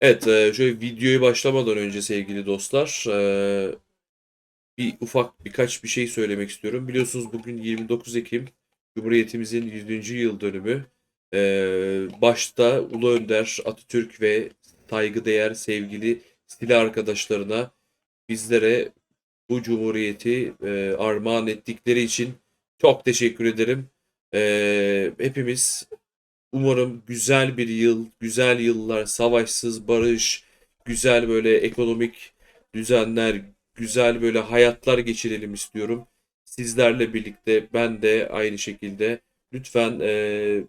Evet, e, şöyle videoyu başlamadan önce sevgili dostlar, e, bir ufak birkaç bir şey söylemek istiyorum. Biliyorsunuz bugün 29 Ekim, Cumhuriyetimizin 100. yıl dönümü. E, başta Ulu Önder, Atatürk ve saygıdeğer sevgili silah arkadaşlarına bizlere bu cumhuriyeti armağan ettikleri için çok teşekkür ederim. Hepimiz Umarım güzel bir yıl, güzel yıllar, savaşsız barış, güzel böyle ekonomik düzenler, güzel böyle hayatlar geçirelim istiyorum. Sizlerle birlikte ben de aynı şekilde lütfen eee,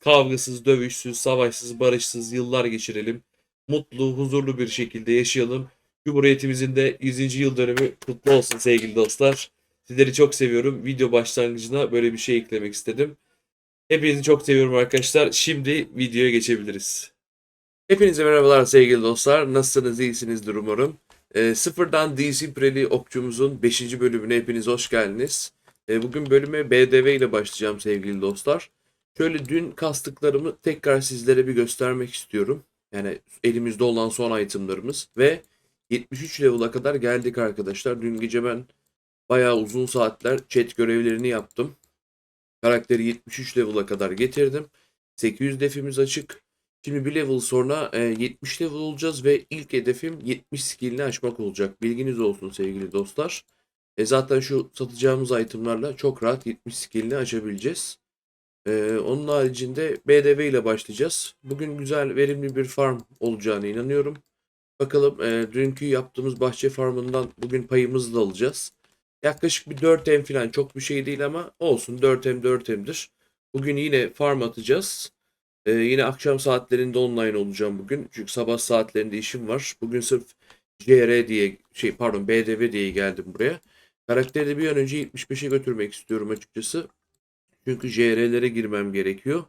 kavgasız, dövüşsüz, savaşsız, barışsız yıllar geçirelim. Mutlu, huzurlu bir şekilde yaşayalım. Cumhuriyetimizin de 100. yıl dönümü kutlu olsun sevgili dostlar. Sizleri çok seviyorum. Video başlangıcına böyle bir şey eklemek istedim. Hepinizi çok seviyorum arkadaşlar. Şimdi videoya geçebiliriz. Hepinize merhabalar sevgili dostlar. Nasılsınız? İyisinizdir umarım. Ee, sıfırdan DC Preli Okçumuzun 5. bölümüne hepiniz hoş geldiniz. Ee, bugün bölüme BDV ile başlayacağım sevgili dostlar. Şöyle dün kastıklarımı tekrar sizlere bir göstermek istiyorum. Yani elimizde olan son itemlarımız ve 73 level'a kadar geldik arkadaşlar. Dün gece ben bayağı uzun saatler chat görevlerini yaptım. Karakteri 73 level'a kadar getirdim. 800 defimiz açık. Şimdi bir level sonra e, 70 level olacağız ve ilk hedefim 70 skillini açmak olacak. Bilginiz olsun sevgili dostlar. E zaten şu satacağımız itemlarla çok rahat 70 skillini açabileceğiz. E, onun haricinde BDV ile başlayacağız. Bugün güzel verimli bir farm olacağına inanıyorum. Bakalım e, dünkü yaptığımız bahçe farmından bugün payımızı da alacağız. Yaklaşık bir 4M falan çok bir şey değil ama olsun 4M 4M'dir. Bugün yine farm atacağız. Ee, yine akşam saatlerinde online olacağım bugün. Çünkü sabah saatlerinde işim var. Bugün sırf CR diye şey pardon BDV diye geldim buraya. Karakteri de bir an önce 75'e götürmek istiyorum açıkçası. Çünkü JR'lere girmem gerekiyor.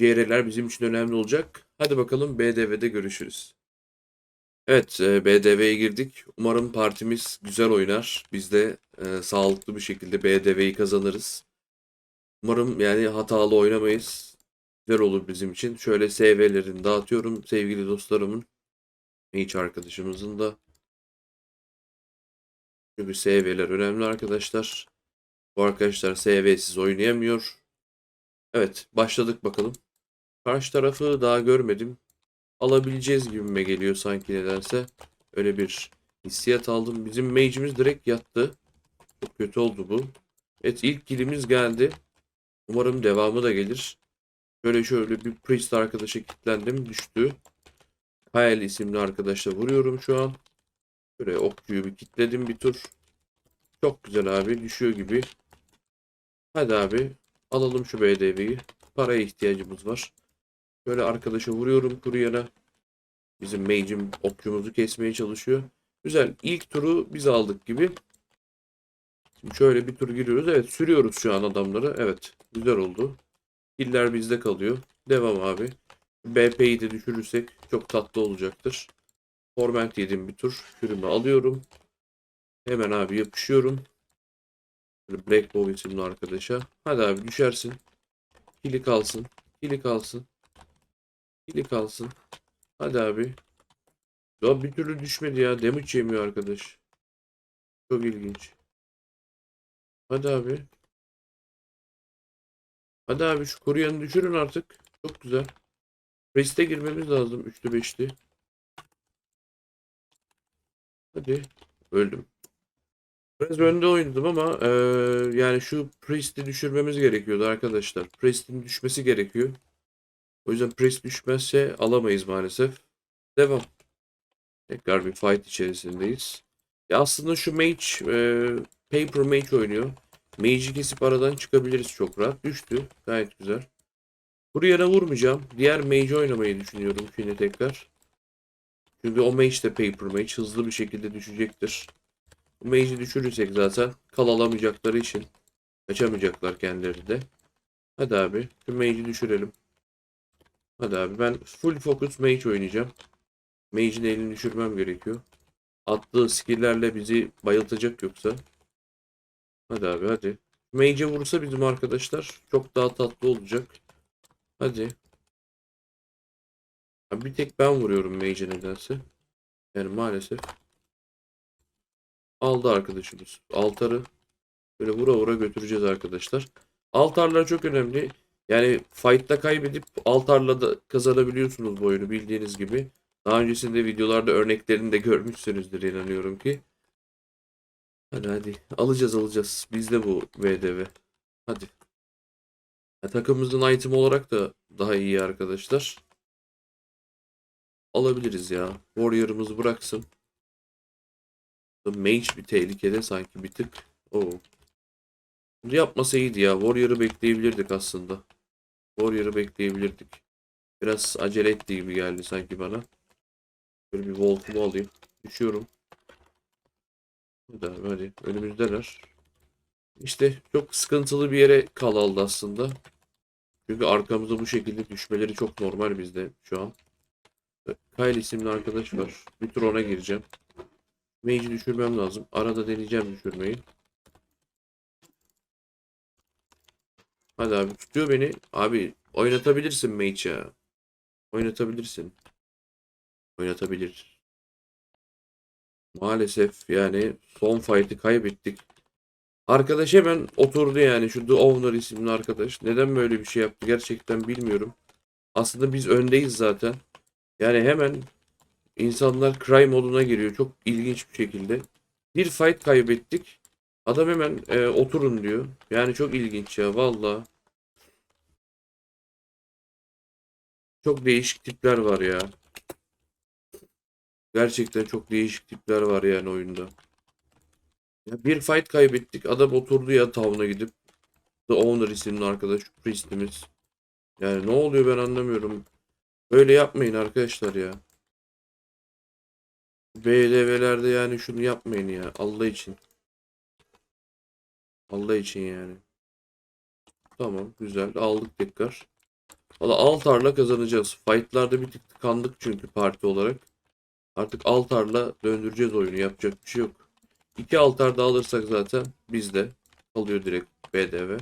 JR'ler bizim için önemli olacak. Hadi bakalım BDV'de görüşürüz. Evet, e, BDV'ye girdik. Umarım partimiz güzel oynar. Biz de e, sağlıklı bir şekilde BDV'yi kazanırız. Umarım yani hatalı oynamayız. Güzel olur bizim için. Şöyle SV'lerini dağıtıyorum sevgili dostlarımın. Hiç arkadaşımızın da. Çünkü SV'ler önemli arkadaşlar. Bu arkadaşlar SV'siz oynayamıyor. Evet, başladık bakalım. Karşı tarafı daha görmedim alabileceğiz gibime geliyor sanki nedense. Öyle bir hissiyat aldım. Bizim mage'imiz direkt yattı. Çok kötü oldu bu. Evet ilk kilimiz geldi. Umarım devamı da gelir. Şöyle şöyle bir priest arkadaşa kilitlendim. Düştü. Hayal isimli arkadaşla vuruyorum şu an. Şöyle okçuyu bir kilitledim bir tur. Çok güzel abi. Düşüyor gibi. Hadi abi. Alalım şu BDV'yi. Paraya ihtiyacımız var. Şöyle arkadaşa vuruyorum kuru. Bizim mage'im okçumuzu kesmeye çalışıyor. Güzel. İlk turu biz aldık gibi. Şimdi şöyle bir tur giriyoruz. Evet sürüyoruz şu an adamları. Evet. Güzel oldu. Killer bizde kalıyor. Devam abi. BP'yi de düşürürsek çok tatlı olacaktır. Torment yedim bir tur. Sürümü alıyorum. Hemen abi yapışıyorum. Black Bow isimli arkadaşa. Hadi abi düşersin. Kili kalsın. Kili kalsın. Kili kalsın. Hadi abi. Ya bir türlü düşmedi ya. Damage yemiyor arkadaş. Çok ilginç. Hadi abi. Hadi abi şu koruyanı düşürün artık. Çok güzel. Rest'e girmemiz lazım. Üçlü beşli. Hadi. Öldüm. Biraz önde oynadım ama eee, yani şu Priest'i düşürmemiz gerekiyordu arkadaşlar. Priest'in düşmesi gerekiyor. O yüzden Priest düşmezse alamayız maalesef. Devam. Tekrar bir fight içerisindeyiz. Ya aslında şu mage e, Paper Mage oynuyor. Mage'i kesip aradan çıkabiliriz çok rahat. Düştü. Gayet güzel. Buraya vurmayacağım. Diğer Mage oynamayı düşünüyorum şimdi tekrar. Çünkü o Mage de Paper Mage. Hızlı bir şekilde düşecektir. Bu Mage'i düşürürsek zaten kal alamayacakları için kaçamayacaklar kendileri de. Hadi abi. Şu Mage'i düşürelim. Hadi abi ben full focus mage oynayacağım. Mage'in elini düşürmem gerekiyor. Attığı skill'lerle bizi bayıltacak yoksa. Hadi abi hadi. Mage'e vursa bizim arkadaşlar çok daha tatlı olacak. Hadi. Ha, bir tek ben vuruyorum mage'e nedense. Yani maalesef. Aldı arkadaşımız. Altarı böyle vura vura götüreceğiz arkadaşlar. Altarlar çok önemli. Yani fight'ta kaybedip altarla da kazanabiliyorsunuz bu oyunu bildiğiniz gibi. Daha öncesinde videolarda örneklerini de görmüşsünüzdür inanıyorum ki. Hadi hadi. Alacağız alacağız. Bizde bu VDV. Hadi. Ya, takımımızın item olarak da daha iyi arkadaşlar. Alabiliriz ya. Warrior'ımızı bıraksın. Mage bir tehlikede sanki bir tık. Oo. Bunu yapmasa iyiydi ya. Warrior'ı bekleyebilirdik aslında. Warrior'ı bekleyebilirdik. Biraz acele ettiği gibi geldi sanki bana. Böyle bir voltumu alayım. Düşüyorum. Hadi hadi. Önümüzdeler. İşte çok sıkıntılı bir yere kal aldı aslında. Çünkü arkamızda bu şekilde düşmeleri çok normal bizde şu an. Kyle isimli arkadaş var. Bir tur ona gireceğim. Mage'i düşürmem lazım. Arada deneyeceğim düşürmeyi. Hadi abi tutuyor beni. Abi oynatabilirsin Mage. Oynatabilirsin. Oynatabilir. Maalesef yani son fight'ı kaybettik. Arkadaş hemen oturdu yani şu The Owner isimli arkadaş. Neden böyle bir şey yaptı gerçekten bilmiyorum. Aslında biz öndeyiz zaten. Yani hemen insanlar cry moduna giriyor. Çok ilginç bir şekilde. Bir fight kaybettik. Adam hemen e, oturun diyor. Yani çok ilginç ya valla. Çok değişik tipler var ya. Gerçekten çok değişik tipler var yani oyunda. Ya bir fight kaybettik. Adam oturdu ya tavına gidip. The Owner isimli arkadaş. Priest'imiz. Yani ne oluyor ben anlamıyorum. Böyle yapmayın arkadaşlar ya. BLV'lerde yani şunu yapmayın ya. Allah için. Allah için yani. Tamam güzel. Aldık tekrar. Valla altarla kazanacağız. Fight'larda bir tık tıkandık çünkü parti olarak. Artık altarla döndüreceğiz oyunu. Yapacak bir şey yok. İki altar da alırsak zaten bizde. Alıyor direkt BDV.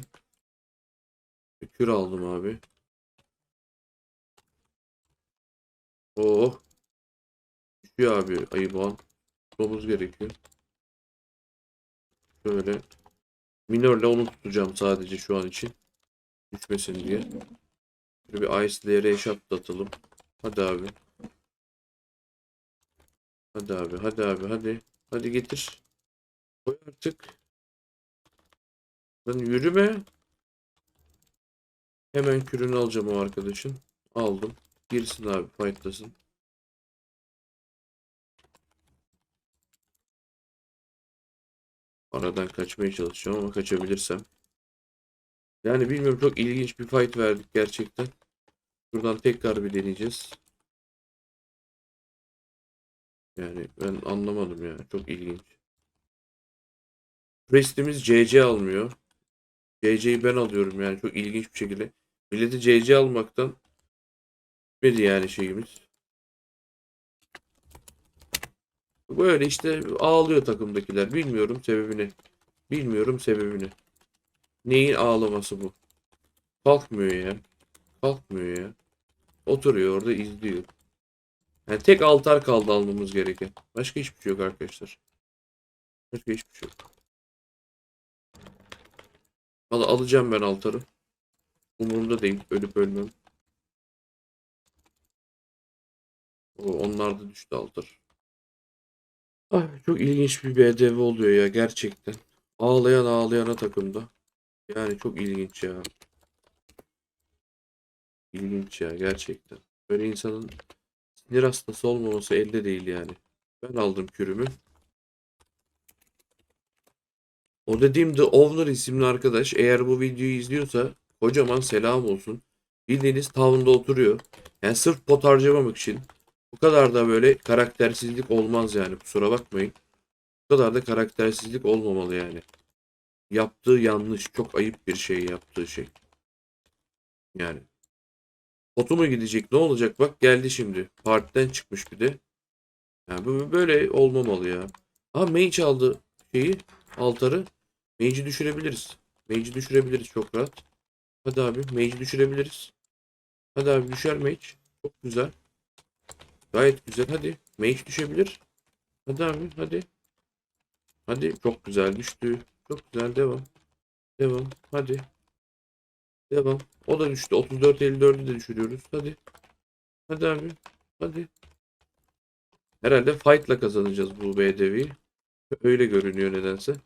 Kür aldım abi. Oh. Düşüyor abi ayıboğan. Tutmamız gerekiyor. Şöyle. Minörle onu tutacağım sadece şu an için. Düşmesin diye. Bir Ice Layer'e eşap da atalım. Hadi abi. Hadi abi hadi abi hadi. Hadi getir. Koy artık. Lan yürüme. Hemen kürünü alacağım o arkadaşın. Aldım. Girsin abi fightlasın. Aradan kaçmaya çalışacağım ama kaçabilirsem. Yani bilmiyorum çok ilginç bir fight verdik gerçekten. Buradan tekrar bir deneyeceğiz. Yani ben anlamadım ya. Çok ilginç. Priest'imiz CC almıyor. CC'yi ben alıyorum yani çok ilginç bir şekilde. Milleti CC almaktan bitmedi yani şeyimiz. Böyle işte ağlıyor takımdakiler. Bilmiyorum sebebini. Bilmiyorum sebebini. Neyin ağlaması bu? Kalkmıyor ya. Kalkmıyor ya. Oturuyor orada izliyor. Yani tek altar kaldı almamız gereken. Başka hiçbir şey yok arkadaşlar. Başka hiçbir şey yok. Al alacağım ben altarı. Umurumda değil. Ölüp ölmem. O, onlar da düştü altar. Ay, çok ilginç bir BDV oluyor ya gerçekten. Ağlayan ağlayana takımda. Yani çok ilginç ya. İlginç ya gerçekten. Böyle insanın sinir hastası olmaması elde değil yani. Ben aldım kürümü. O dediğim The Owner isimli arkadaş eğer bu videoyu izliyorsa kocaman selam olsun. Bildiğiniz tavında oturuyor. Yani sırf pot harcamamak için bu kadar da böyle karaktersizlik olmaz yani kusura bakmayın. Bu kadar da karaktersizlik olmamalı yani. Yaptığı yanlış. Çok ayıp bir şey yaptığı şey. Yani. Potu mu gidecek? Ne olacak? Bak geldi şimdi. Partiden çıkmış bir de. Yani böyle olmamalı ya. Ha Mage aldı şeyi. Altarı. Mage'i düşürebiliriz. Mage'i düşürebiliriz çok rahat. Hadi abi Mage'i düşürebiliriz. Hadi abi düşer Mage. Çok güzel. Gayet güzel. Hadi. Mage düşebilir. Hadi abi. Hadi. Hadi. Çok güzel düştü. Çok güzel. Devam. Devam. Hadi. Devam. O da düştü. 34-54'ü de düşürüyoruz. Hadi. Hadi abi. Hadi. Herhalde fight'la kazanacağız bu BDV'yi. Öyle görünüyor nedense.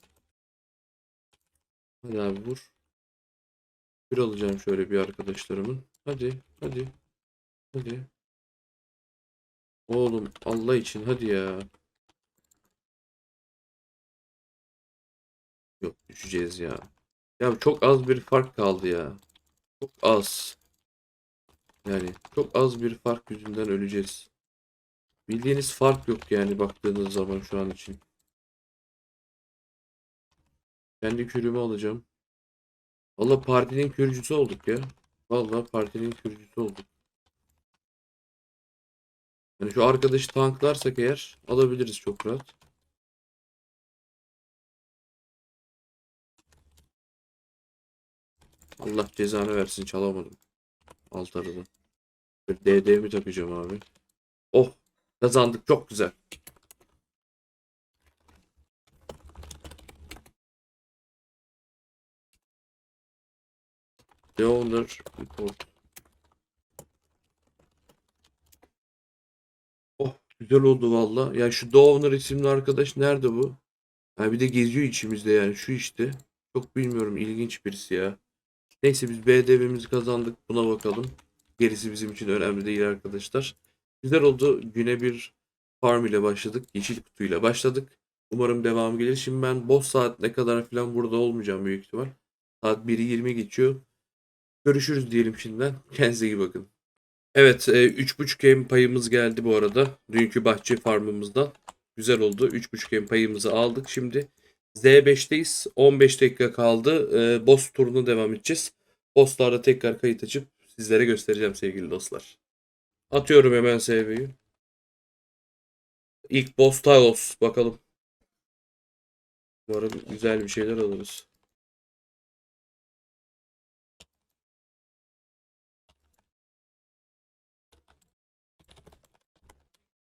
Hadi abi vur. Bir alacağım şöyle bir arkadaşlarımın. Hadi. Hadi. Hadi. Oğlum Allah için hadi ya. Yok düşeceğiz ya. Ya çok az bir fark kaldı ya. Çok az. Yani çok az bir fark yüzünden öleceğiz. Bildiğiniz fark yok yani baktığınız zaman şu an için. Kendi kürümü alacağım. Valla partinin kürücüsü olduk ya. Valla partinin kürücüsü olduk. Yani şu arkadaşı tanklarsak eğer alabiliriz çok rahat. Allah cezanı versin çalamadım. Alt arada. DD'mi takacağım abi. Oh kazandık çok güzel. The owner report. Oh güzel oldu valla. Ya şu The Owner isimli arkadaş nerede bu? Ha bir de geziyor içimizde yani şu işte. Çok bilmiyorum ilginç birisi ya. Neyse biz BDV'mizi kazandık. Buna bakalım. Gerisi bizim için önemli değil arkadaşlar. Güzel oldu. Güne bir farm ile başladık. Yeşil kutuyla başladık. Umarım devamı gelir. Şimdi ben boss saat ne kadar falan burada olmayacağım büyük ihtimal. Saat 1'i 20 geçiyor. Görüşürüz diyelim şimdiden. Kendinize iyi bakın. Evet, e, 3.5 game payımız geldi bu arada. Dünkü bahçe farmımızdan. Güzel oldu. 3.5 game payımızı aldık. Şimdi Z5'teyiz. 15 dakika kaldı. E, boss turuna devam edeceğiz. Boss'larda tekrar kayıt açıp sizlere göstereceğim sevgili dostlar. Atıyorum hemen SV'yi. İlk boss Talos. Bakalım. Umarım güzel bir şeyler alırız.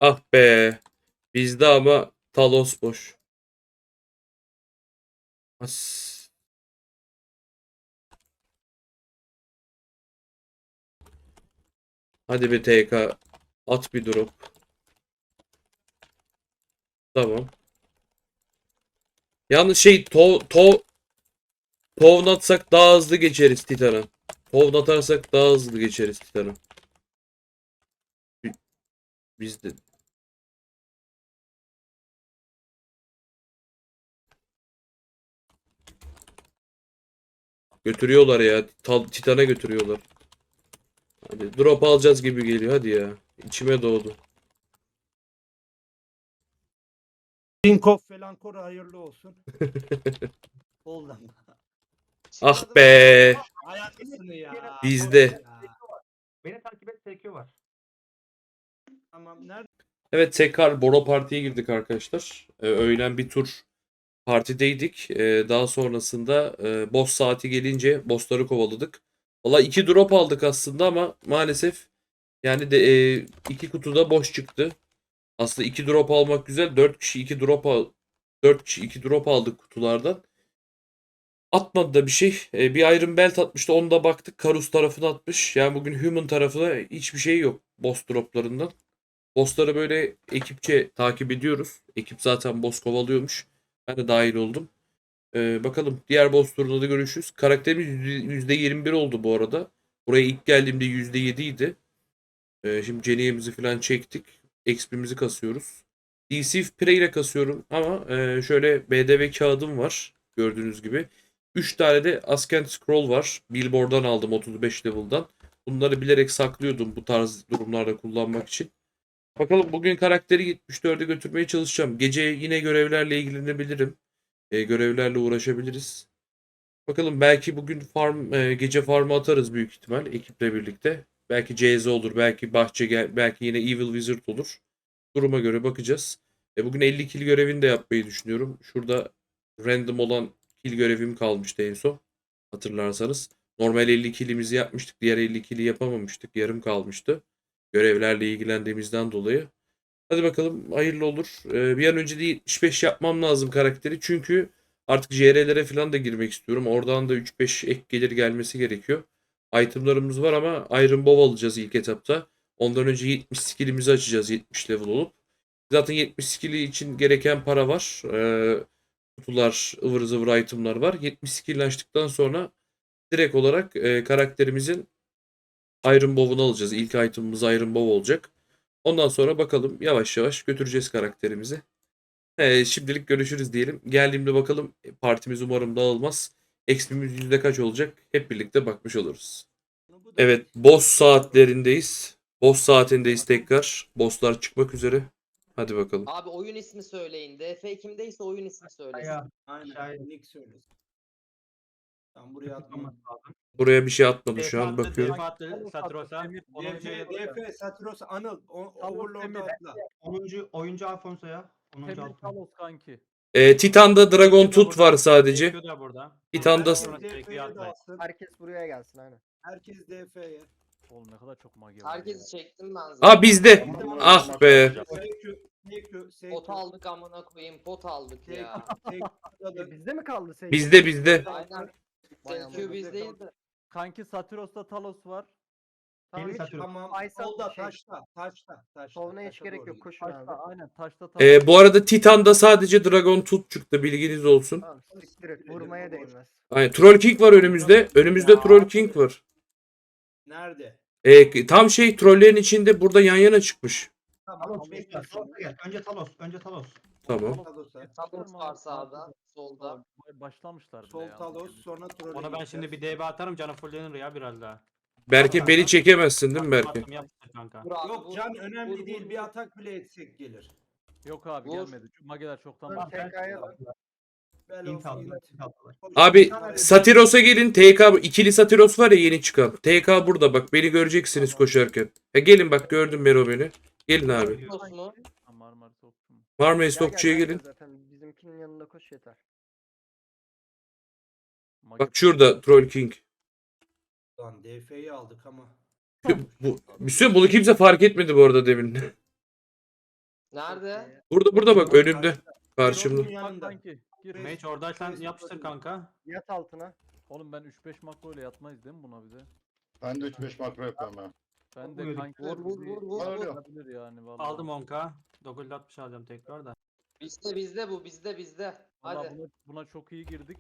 Ah be. Bizde ama Talos boş. As. Hadi bir TK. At bir drop. Tamam. Yalnız şey to to Tovn atsak daha hızlı geçeriz Titan'a. Tovn atarsak daha hızlı geçeriz Titan'a. Bi- Biz de götürüyorlar ya. Ta- Titan'a götürüyorlar. Hadi drop alacağız gibi geliyor hadi ya. İçime doğdu. Dinkov falan koru hayırlı olsun. Oldu. Ah be. Hayatısını ya. Bizde. Beni takip et TQ var. Tamam nerede? Evet tekrar Boro Parti'ye girdik arkadaşlar. Ee, öğlen bir tur partideydik. Ee, daha sonrasında e, boss saati gelince bossları kovaladık. Valla iki drop aldık aslında ama maalesef yani de e, iki kutuda boş çıktı. Aslında iki drop almak güzel. Dört kişi iki drop al 4 kişi iki drop aldık kutulardan. Atmadı da bir şey. E, bir Iron Belt atmıştı. Onu da baktık. Karus tarafına atmış. Yani bugün Human tarafına hiçbir şey yok. Boss droplarından. Bossları böyle ekipçe takip ediyoruz. Ekip zaten boss kovalıyormuş. Ben de dahil oldum. Ee, bakalım diğer boss turunda da görüşürüz. Karakterimiz %21 oldu bu arada. Buraya ilk geldiğimde %7 idi. Ee, şimdi Jenny'emizi falan çektik. XP'mizi kasıyoruz. DC Prey ile kasıyorum ama e, şöyle BDV kağıdım var. Gördüğünüz gibi. 3 tane de Askent Scroll var. Billboard'dan aldım 35 level'dan. Bunları bilerek saklıyordum bu tarz durumlarda kullanmak için. Bakalım bugün karakteri 74'e götürmeye çalışacağım. Gece yine görevlerle ilgilenebilirim. E, görevlerle uğraşabiliriz. Bakalım belki bugün farm e, gece farmı atarız büyük ihtimal ekiple birlikte. Belki CZ olur, belki bahçe gel, belki yine Evil Wizard olur. Duruma göre bakacağız. E, bugün 50 kill görevini de yapmayı düşünüyorum. Şurada random olan kill görevim kalmıştı en son. Hatırlarsanız. Normal 50 killimizi yapmıştık. Diğer 50 killi yapamamıştık. Yarım kalmıştı. Görevlerle ilgilendiğimizden dolayı. Hadi bakalım hayırlı olur. Ee, bir an önce de 75 yapmam lazım karakteri. Çünkü artık JR'lere falan da girmek istiyorum. Oradan da 3-5 ek gelir gelmesi gerekiyor. Itemlarımız var ama Iron Bow alacağız ilk etapta. Ondan önce 70 skillimizi açacağız 70 level olup. Zaten 70 skilli için gereken para var. Ee, kutular, ıvır zıvır itemlar var. 70 skill açtıktan sonra direkt olarak e, karakterimizin Iron Bow'unu alacağız. İlk itemimiz Iron Bow olacak. Ondan sonra bakalım yavaş yavaş götüreceğiz karakterimizi. Ee, şimdilik görüşürüz diyelim. Geldiğimde bakalım partimiz umarım dağılmaz. XP'miz yüzde kaç olacak? Hep birlikte bakmış oluruz. Evet, boss saatlerindeyiz. Boss saatindeyiz tekrar. Bosslar çıkmak üzere. Hadi bakalım. Abi oyun ismi söyleyin. DF kimdeyse oyun ismi söylesin. Ya, Aynen. Nick söylesin. Ben buraya atmam. lazım. Buraya bir şey atmadı şu an bakıyorum. Satrosa. DF, 10. DF, Satros, Anıl. Overlord'a atla. 10. oyuncu Alfonso'ya. 10. Temel Alfonso. Talos kanki. Ee, Titan'da Dragon Tooth var sadece. Burada. Titan'da- Herkes DF'ye buraya gelsin aynen. Herkes DF'ye. Oğlum ne kadar çok magi var. Herkesi çektim ben zaten. Aa bizde. Ah be. Pot aldık amına koyayım. Pot aldık ya. E, bizde mi kaldı Seyit? Bizde bizde. Aynen. Amına. bizdeydi. Kanki Satiros'ta Talos var. Tamam, Biri hiç. Tamam. Aysel Solda şey- taşta. Taşta. Taşta. Savunmaya hiç taşa gerek doğru yok. git. Koşun abi. Taşta aynen taşta Talos. Ee, bu arada Titan'da sadece Dragon Tooth çıktı bilginiz olsun. Tamam siktir et. Vurmaya değmez. Aynen. Troll King var önümüzde. Önümüzde Troll King var. Nerede? Ee, tam şey trollerin içinde burada yan yana çıkmış. Tamam. Talos, bekle. Gel. Önce Talos. Önce Talos. Tamam. Talos'a. Talos var sağda. Solda. Başlamışlar bile Sol ya. Talos sonra Troll'e Ona ben şimdi bir DB atarım canı fullenir ya biraz daha. Berke beni çekemezsin değil mi Berke? Attım, yaptım kanka. Vur abi, Yok vur. can önemli Vur, değil. vur, Bir atak bile etsek gelir. Yok abi Vur. gelmedi. Şu mageler çoktan Dur, başladı. TK'ya dön. Bel İnt olsun, aldılar. int. int aldılar. Abi Satiros'a gelin. TK ikili Satiros var ya yeni çıkan. TK burada bak beni göreceksiniz koşarken. Ha, gelin bak gördüm Mero beni. Gelin abi. Talos mu? Gel, Topçu'ya gel gelin. Zaten bizimkinin yanında koş yeter. Bak şurada Troll King. Lan DF'yi aldık ama. Bu, Müslüm bunu kimse fark etmedi bu arada demin. Nerede? Burada burada bak önümde. Karşımda. Yanında. kanki. Gir. Mage oradaysan yapıştır kanka. Yat altına. Oğlum ben 3-5 makro ile yatmayız değil mi buna bize? Ben de 3-5 makro yapıyorum ben. Ben de Buyur. kanki Vur, vur, vur, vur, vur. Olabilir yani vallahi. Aldım 10k. 960 alacağım tekrar da. Bizde bizde bu bizde bizde. Vallahi Hadi. buna, buna çok iyi girdik.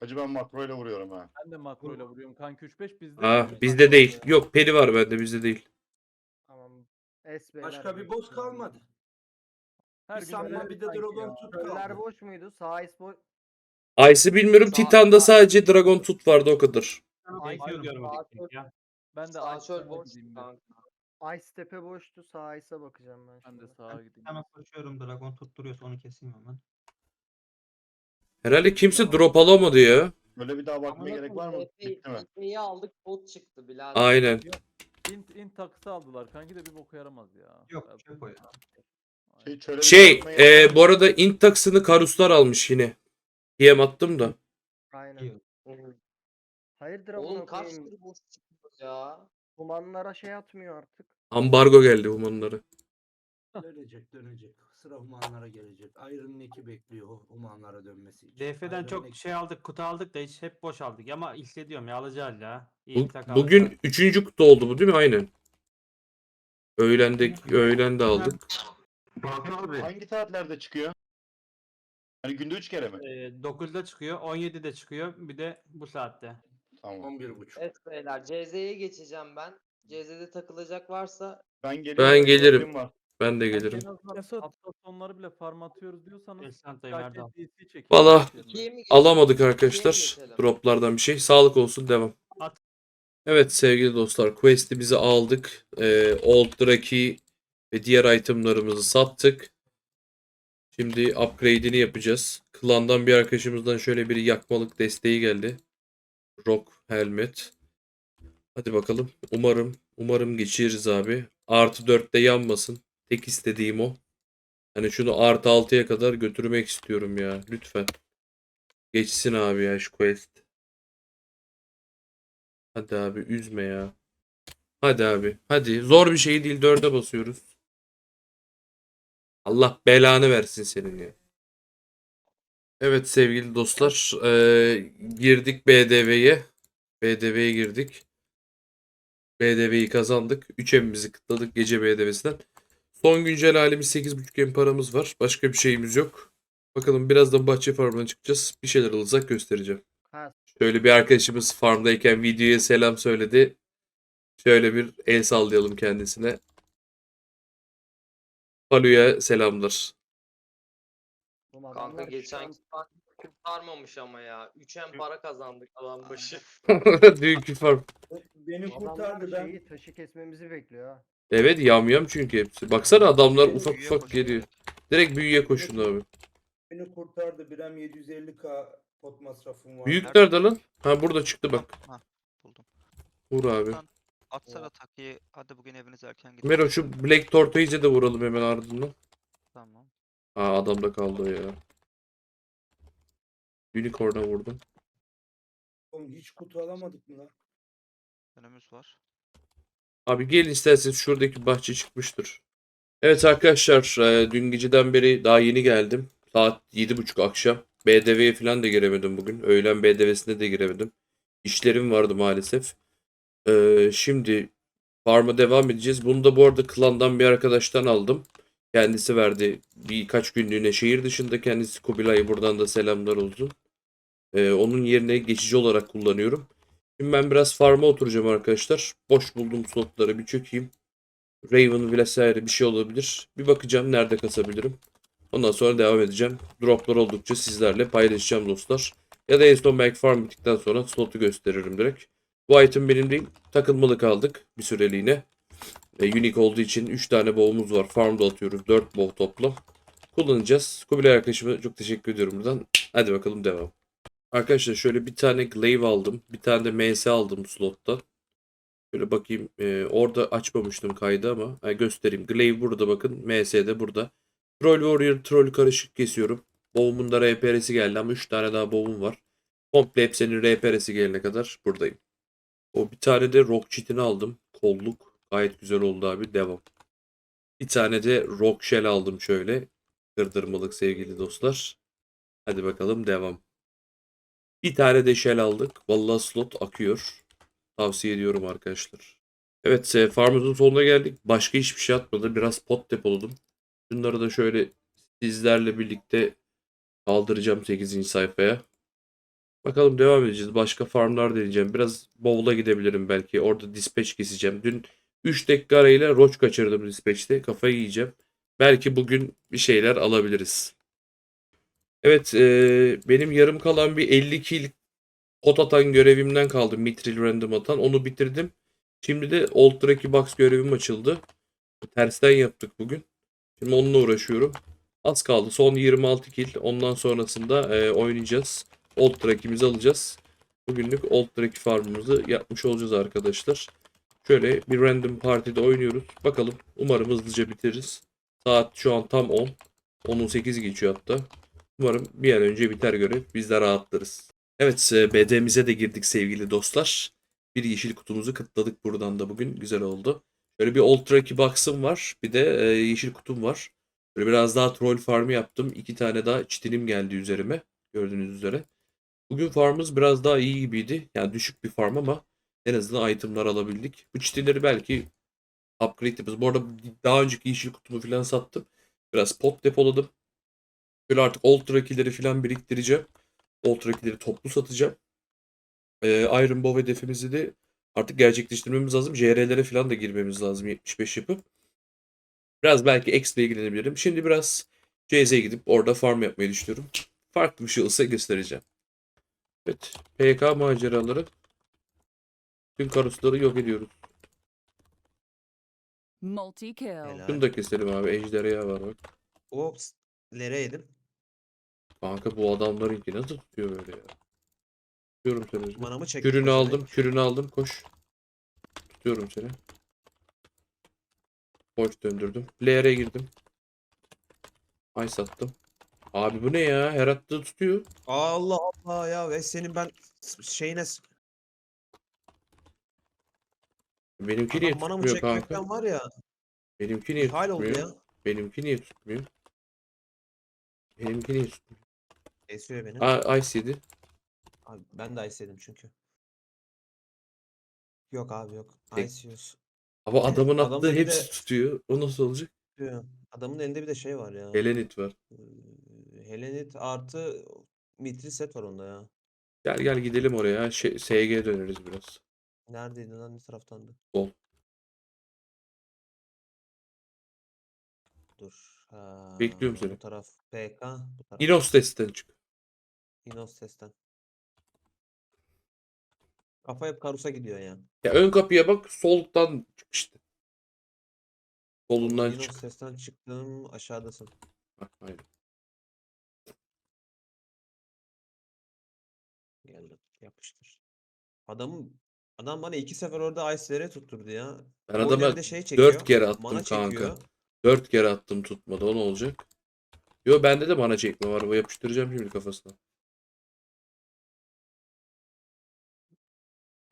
Hacı ben makro ile vuruyorum ha. Ben de makro ile vuruyorum. Kanki 3-5 bizde. Aa bizde değil. Yok peri var bende bizde değil. Tamam. Es beyler. Başka bir boss kalmadı. Her bir gün sanma bir de Dragon Tooth Köller kaldı. boş muydu? Sağ is boş. Ice'ı bilmiyorum. Titan'da sadece Dragon Tooth vardı o kadar. Ay, Tekio diyorum Sağ bir tek ya. Ben de Ayşe'ye çöl boş. gideyim bir. kanka. Ice tepe boştu. Sağ is'e bakacağım ben Ben de şimdi. sağa gideyim. Hemen koşuyorum Dragon tutturuyorsa onu keseyim hemen. Herhalde kimse drop alamadı ya. Böyle bir daha bakmaya gerek var mı? Bitti mi? Aldık pot çıktı birader. Aynen. Int, int takısı aldılar. Kanki de bir boka yaramaz ya. Yok çöp o ya. Şey, çöle bir Şey bakmaya e, bu arada int taksını Karuslar almış yine. DM attım da. Aynen. Hayırdır Oğlum amına kaç koyayım. çıktı ya. Humanlara şey atmıyor artık. Ambargo geldi humanlara. Dönecek dönecek. Sıra humanlara gelecek. Iron'ın eki bekliyor o humanlara dönmesi için. DF'den Iron'ın çok eki- şey aldık, kutu aldık da hiç hep boş aldık. Ama hissediyorum ya alacağız ya. İyi Bu- bir bugün üçüncü kutu oldu bu değil mi? Aynen. Öğlende, öğlen de aldık. Hangi saatlerde çıkıyor? Hani günde 3 kere mi? Ee, 9'da çıkıyor, 17'de çıkıyor. Bir de bu saatte. Tamam. 11.30. Evet beyler CZ'ye geçeceğim ben. CZ'de takılacak varsa Ben gelirim. Ben gelirim. var. Ben de gelirim. En azından hafta sonları bile farm atıyoruz diyorsanız. DC çekin. Valla ikiye mi geçelim? Alamadık arkadaşlar. geçelim? Droplardan bir şey. Sağlık olsun devam. At. Evet sevgili dostlar. Quest'imizi aldık. Ee, Old Draki ve diğer itemlarımızı sattık. Şimdi upgrade'ini yapacağız. Klandan bir arkadaşımızdan şöyle bir yakmalık desteği geldi. Rock Helmet. Hadi bakalım. Umarım umarım geçiririz abi. Artı 4'te yanmasın. Tek istediğim o. Hani şunu artı 6'ya kadar götürmek istiyorum ya. Lütfen. Geçsin abi ya şu quest. Hadi abi üzme ya. Hadi abi. Hadi. Zor bir şey değil. Dörde basıyoruz. Allah belanı versin senin ya. Evet sevgili dostlar. eee, girdik BDV'ye. BDV'ye girdik. BDV'yi kazandık. 3 emimizi kıtladık gece BDV'sinden. Son güncel halimiz 8.5 em paramız var. Başka bir şeyimiz yok. Bakalım birazdan bahçe farmına çıkacağız. Bir şeyler alırsak göstereceğim. Ha, Şöyle bir arkadaşımız farmdayken videoya selam söyledi. Şöyle bir el sallayalım kendisine. Palu'ya selamlar. Kanka geçen an- kurtarmamış ama ya. 3M para kazandık alan başı. Dünkü farm. Beni kurtardı ben. şeyi taşı kesmemizi bekliyor ha. Evet yamyam çünkü hepsi. Baksana adamlar ufak Büyüye ufak koşuyor, geliyor. Direkt büyüye koşun abi. Beni kurtardı. Biram 750k pot masrafım var. Büyük nerede lan? Ha burada çıktı bak. Ha, buldum. Vur abi. Lan. Atsana takıyı. Hadi bugün evinize erken gidin. Mero şu Black Tortoise'e de vuralım hemen ardından. Tamam. Ha adamda kaldı o ya. Unicorn'a vurdum. Oğlum hiç kutu alamadık mı lan? Önümüz var. Abi gelin isterseniz şuradaki bahçe çıkmıştır. Evet arkadaşlar e, dün geceden beri daha yeni geldim. Saat 7.30 akşam. BDV'ye falan da giremedim bugün. Öğlen BDV'sine de giremedim. İşlerim vardı maalesef. E, şimdi farm'a devam edeceğiz. Bunu da bu arada klandan bir arkadaştan aldım. Kendisi verdi birkaç günlüğüne şehir dışında. Kendisi Kubilay'a buradan da selamlar olsun. E, onun yerine geçici olarak kullanıyorum. Şimdi ben biraz farm'a oturacağım arkadaşlar. Boş bulduğum slotları bir çökeyim. Raven vesaire bir şey olabilir. Bir bakacağım nerede kasabilirim. Ondan sonra devam edeceğim. Droplar oldukça sizlerle paylaşacağım dostlar. Ya da en son belki farm bittikten sonra slotu gösteririm direkt. Bu item benim değil. Takılmalı kaldık bir süreliğine. E, unique olduğu için 3 tane bow'umuz var. Farmda atıyoruz. 4 bow toplam. Kullanacağız. Kubilay arkadaşıma çok teşekkür ediyorum buradan. Hadi bakalım devam. Arkadaşlar şöyle bir tane glaive aldım. Bir tane de ms aldım slotta. Şöyle bakayım. Ee, orada açmamıştım kaydı ama ha, göstereyim. Glaive burada bakın. ms de burada. Troll Warrior troll karışık kesiyorum. Bow'umun da RPR'si geldi ama 3 tane daha bow'um var. Komple hepsinin RPR'si gelene kadar buradayım. O bir tane de rock cheat'ini aldım. Kolluk. Gayet güzel oldu abi. Devam. Bir tane de rock shell aldım şöyle. Kırdırmalık sevgili dostlar. Hadi bakalım devam. Bir tane de shell aldık. Vallahi slot akıyor. Tavsiye ediyorum arkadaşlar. Evet farmımızın sonuna geldik. Başka hiçbir şey atmadı. Biraz pot depoladım. Bunları da şöyle sizlerle birlikte kaldıracağım 8. sayfaya. Bakalım devam edeceğiz. Başka farmlar deneyeceğim. Biraz bowl'a gidebilirim belki. Orada dispatch keseceğim. Dün 3 dakika arayla roach kaçırdım dispatch'te. Kafayı yiyeceğim. Belki bugün bir şeyler alabiliriz. Evet, e, benim yarım kalan bir 50 kill pot atan görevimden kaldı. Mitril random atan. Onu bitirdim. Şimdi de Old Draki Box görevim açıldı. Tersten yaptık bugün. Şimdi onunla uğraşıyorum. Az kaldı. Son 26 kill. Ondan sonrasında e, oynayacağız. Old Draki'mizi alacağız. Bugünlük Old Draki farmımızı yapmış olacağız arkadaşlar. Şöyle bir random partide oynuyoruz. Bakalım. Umarım hızlıca bitiririz. Saat şu an tam 10. 10'un 8 geçiyor hatta. Umarım bir an önce biter görev. Biz de rahatlarız. Evet e, BD'mize de girdik sevgili dostlar. Bir yeşil kutumuzu kıtladık buradan da bugün. Güzel oldu. Böyle bir Ultra 2 box'ım var. Bir de e, yeşil kutum var. Böyle biraz daha troll farmı yaptım. İki tane daha çitinim geldi üzerime. Gördüğünüz üzere. Bugün farmımız biraz daha iyi gibiydi. Yani düşük bir farm ama en azından itemlar alabildik. Bu çitileri belki upgrade yaparız. Bu arada daha önceki yeşil kutumu falan sattım. Biraz pot depoladım. Böyle artık Ultra 2'leri falan biriktireceğim. Ultra 2'leri toplu satacağım. Ee, Iron Bow hedefimizi de artık gerçekleştirmemiz lazım. JR'lere falan da girmemiz lazım 75 yapıp. Biraz belki X ile ilgilenebilirim. Şimdi biraz CZ'ye gidip orada farm yapmayı düşünüyorum. Farklı bir şey olsa göstereceğim. Evet. PK maceraları. Tüm karusları yok ediyoruz. Multi kill. Helal. Şunu da keselim abi. Ejderha var bak. Ops. Nereye yedim? Kanka bu adamlarınki nasıl tutuyor böyle ya? Tutuyorum seni. Özgür. Manamı çektim. Kürünü aldım. Kürünü aldım. Koş. Tutuyorum seni. Koş döndürdüm. LR'e girdim. Ay sattım. Abi bu ne ya? Her attığı tutuyor. Allah Allah ya ve senin ben s- şeyine s- Benimki niye Adam bana mı tutmuyor kanka? çekmekten var ya. Benimki niye hal oldu tutmuyor? ya. Benimki niye tutmuyor? Benimki niye tutmuyor? Kesiyor beni. Aa, Ice yedi. Abi ben de ice yedim çünkü. Yok abi yok. Tek- Ice yiyoruz. Ama adamın Adamda attığı bir hepsi de- tutuyor. O nasıl olacak? Diyor. Adamın elinde bir de şey var ya. Helenit var. Ee, Helenit artı mitri set var onda ya. Gel gel gidelim oraya. Şey, SG döneriz biraz. Neredeydi lan ne taraftandı? Sol. Dur. Ha, Bekliyorum seni. Bu taraf PK. Bu taraf Inos testten çık. Inos sesten. Kafa hep Karus'a gidiyor ya. Ya ön kapıya bak soldan çık işte. Solundan Inos çık. sesten çıktım aşağıdasın. Hah, aynen. Geldim. Yapıştır. Adamın adam bana iki sefer orada Ice'lere tutturdu ya. Ben Bu oyunda adama bir şey dört kere attım mana kanka. çekiyor. Dört kere attım tutmadı. O ne olacak? Yo bende de bana çekme var. O yapıştıracağım şimdi kafasına.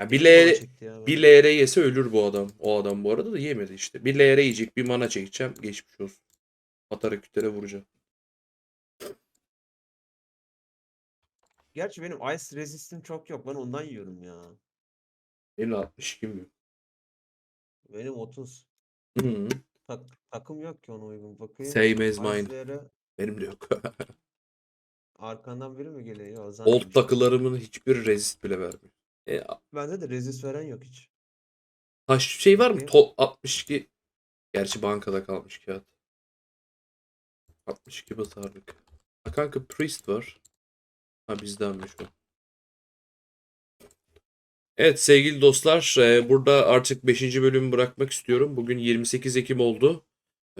Ya bir Mana çekti ya bir böyle. LR yese ölür bu adam. O adam bu arada da yemedi işte. Bir LR yiyecek bir mana çekeceğim. Geçmiş olsun. Atara kütere vuracağım. Gerçi benim Ice Resist'im çok yok. Ben ondan yiyorum ya. Benim de 62 mi? Benim 30. Hı. Tak, takım yok ki ona uygun. Bakayım. Same as mine. Benim de yok. arkandan biri mi geliyor? Yok, Old takılarımın hiçbir resist bile vermiyor. E, Bende de resist veren yok hiç. taş şey var mı? To 62. Gerçi bankada kalmış kağıt. 62 basarlık. Ha kanka Priest var. Ha bizdenmiş o. Evet sevgili dostlar e, burada artık 5. bölümü bırakmak istiyorum. Bugün 28 Ekim oldu.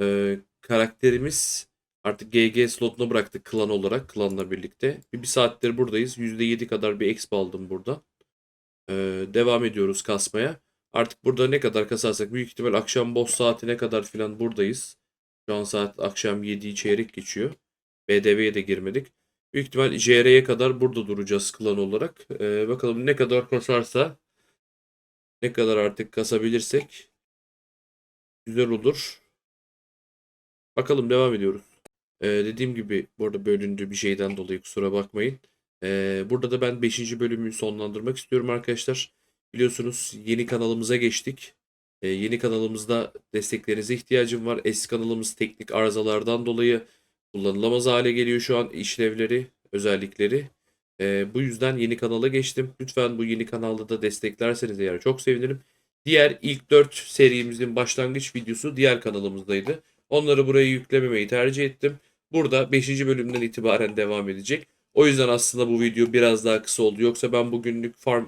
E, karakterimiz artık GG slotuna bıraktık klan olarak klanla birlikte. Bir, bir saattir buradayız. %7 kadar bir exp aldım burada. E, devam ediyoruz kasmaya. Artık burada ne kadar kasarsak büyük ihtimal akşam boss saatine kadar filan buradayız. Şu an saat akşam 7'yi çeyrek geçiyor. BDV'ye de girmedik. Büyük ihtimal JR'ye kadar burada duracağız klan olarak. Ee, bakalım ne kadar kasarsa ne kadar artık kasabilirsek güzel olur. Bakalım devam ediyoruz. Ee, dediğim gibi bu arada bölündü bir şeyden dolayı kusura bakmayın. Ee, burada da ben 5. bölümü sonlandırmak istiyorum arkadaşlar. Biliyorsunuz yeni kanalımıza geçtik. Ee, yeni kanalımızda desteklerinize ihtiyacım var. Eski kanalımız teknik arızalardan dolayı kullanılamaz hale geliyor şu an işlevleri, özellikleri. Ee, bu yüzden yeni kanala geçtim. Lütfen bu yeni kanalda da desteklerseniz eğer çok sevinirim. Diğer ilk 4 serimizin başlangıç videosu diğer kanalımızdaydı. Onları buraya yüklememeyi tercih ettim. Burada 5. bölümden itibaren devam edecek. O yüzden aslında bu video biraz daha kısa oldu. Yoksa ben bugünlük farm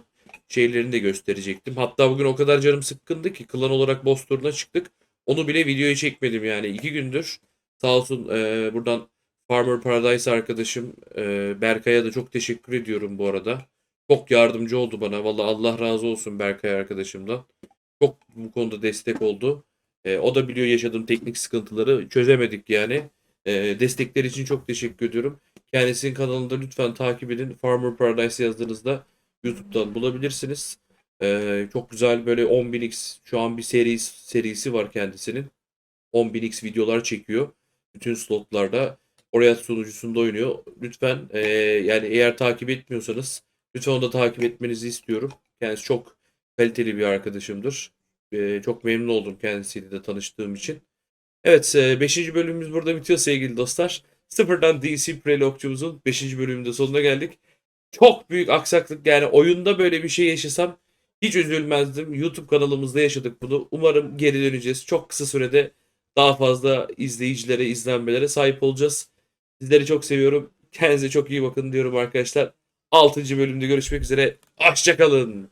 şeylerini de gösterecektim. Hatta bugün o kadar canım sıkkındı ki klan olarak boss turuna çıktık. Onu bile videoya çekmedim yani. iki gündür sağ olsun e, buradan Farmer Paradise arkadaşım e, Berkay'a da çok teşekkür ediyorum bu arada. Çok yardımcı oldu bana. Vallahi Allah razı olsun Berkay arkadaşımdan. Çok bu konuda destek oldu. E, o da biliyor yaşadığım teknik sıkıntıları çözemedik yani. E, destekleri için çok teşekkür ediyorum. Kendisinin kanalında lütfen takip edin. Farmer Paradise yazdığınızda YouTube'dan bulabilirsiniz. E, çok güzel böyle 10.000x şu an bir seri serisi var kendisinin. 10.000x videolar çekiyor. Bütün slotlarda oraya sunucusunda oynuyor. Lütfen e, yani eğer takip etmiyorsanız lütfen onu da takip etmenizi istiyorum. Kendisi çok kaliteli bir arkadaşımdır. E, çok memnun oldum kendisiyle de tanıştığım için. Evet 5. bölümümüz burada bitiyor sevgili dostlar. Sıfırdan DC Prelog'cumuzun 5. bölümünde sonuna geldik. Çok büyük aksaklık yani oyunda böyle bir şey yaşasam hiç üzülmezdim. YouTube kanalımızda yaşadık bunu. Umarım geri döneceğiz. Çok kısa sürede daha fazla izleyicilere, izlenmelere sahip olacağız. Sizleri çok seviyorum. Kendinize çok iyi bakın diyorum arkadaşlar. 6. bölümde görüşmek üzere. Hoşçakalın.